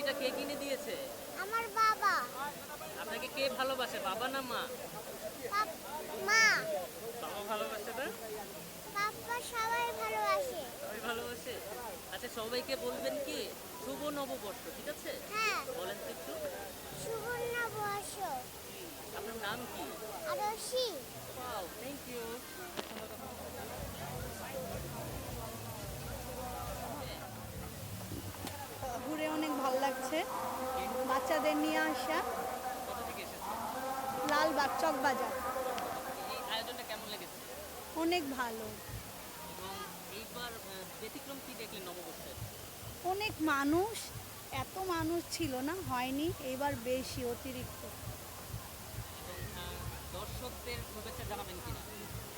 এটা কে কিনে দিয়েছে? আমার বাবা। আপনাকে কে ভালোবাসে বাবা না মা? মা। বাবা ভালোবাসে না? পাপ্পা সবাই ভালোবাসে। সবাই ভালোবাসে? আচ্ছা সবাইকে বলবেন কি? শুভ নববর্ষ ঠিক আছে? হ্যাঁ। বলেন তো একটু। সুবর্ণ বর্ষ আপনার নাম কি? আরশি ওয়াও থ্যাংক ইউ ঘুরে অনেক লাগছে বাচ্চাদের নিয়ে আসা। লালবাগ চক বাজার। অনেক ভালো। অনেক মানুষ এত মানুষ ছিল না হয়নি। এবার বেশি অতিরিক্ত।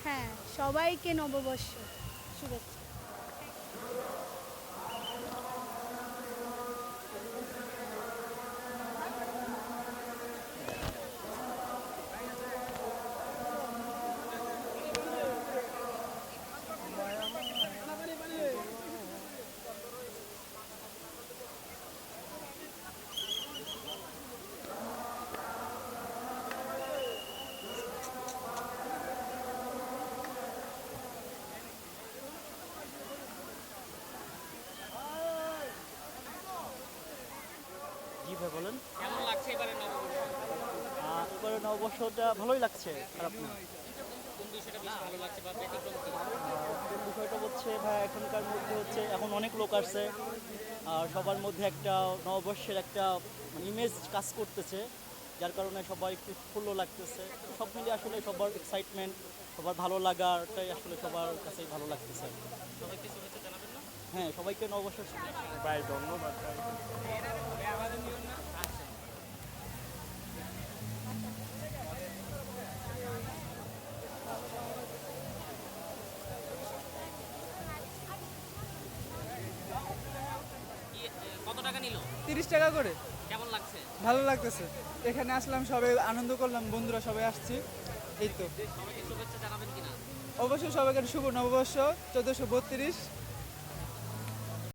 হ্যাঁ সবাইকে নববর্ষ শুভেচ্ছা। জি ভাই বলেন? কেমন লাগছে এবারে নববর্ষ এবারে নববর্ষটা ভালোই লাগছে খারাপ না? বিষয়টা হচ্ছে ভাই এখনকার মধ্যে হচ্ছে এখন অনেক লোক আসছে আর সবার মধ্যে একটা নববর্ষের একটা ইমেজ কাজ করতেছে যার কারণে সবাই একটু ফুল্ল লাগতেছে। সব মিলে আসলে সবার এক্সাইটমেন্ট সবার ভালো লাগাটাই আসলে সবার কাছেই ভালো লাগতেছে সবাইকে শুভেচ্ছা জানাবেন না হ্যাঁ সবাইকে নববর্ষের ভাই ধন্যবাদ ভাই। কত টাকা নিল? তিরিশ টাকা করে। কেমন লাগছে? ভালো লাগতেছে। এখানে আসলাম সবাই আনন্দ করলাম বন্ধুরা সবাই আসছি। এই তো। সবাইকে শুভেচ্ছা জানাবেন কিনা? অবশ্যই সবাইকে শুভ নববর্ষ চোদ্দোশো বত্রিশ।